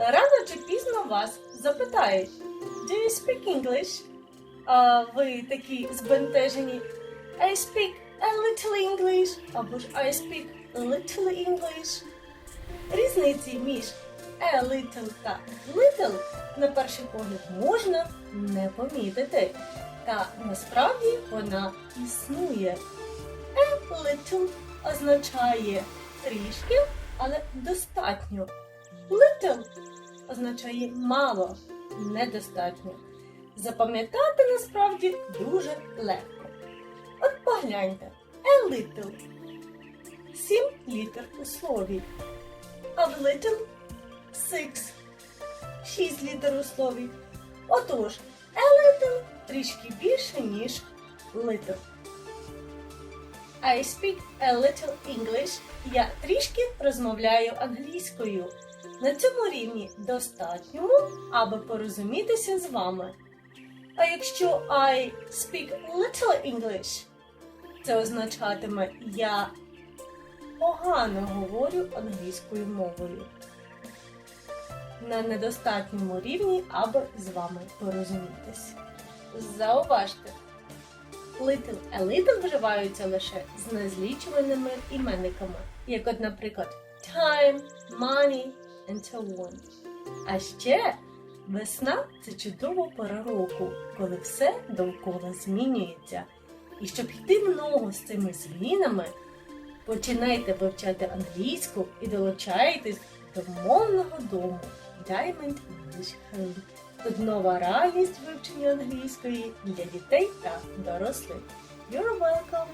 Рано чи пізно вас запитають Do you speak English? А ви такі збентежені I speak a little English або ж I speak little English. Різниці між a little та little на перший погляд можна не помітити. Та насправді вона існує. A little означає трішки, але достатньо. Little означає мало, недостатньо. Запам'ятати насправді дуже легко. От погляньте, a little. Сім літер у слові. В little six. Шість літер у слові. Отож, a little трішки більше, ніж little. I speak a little English. Я трішки розмовляю англійською. На цьому рівні достатньому, аби порозумітися з вами. А якщо I speak little English, це означатиме я погано говорю англійською мовою. На недостатньому рівні, аби з вами порозумітися. Зауважте, little a little вживаються лише з незлічуваними іменниками, як от, наприклад, time, money and so on. А ще весна це чудова пора року, коли все довкола змінюється. І щоб йти в ногу з цими змінами, починайте вивчати англійську і долучайтесь до мовного дому Diamond English Home. Тут нова радість вивчення англійської для дітей та дорослих. You're welcome!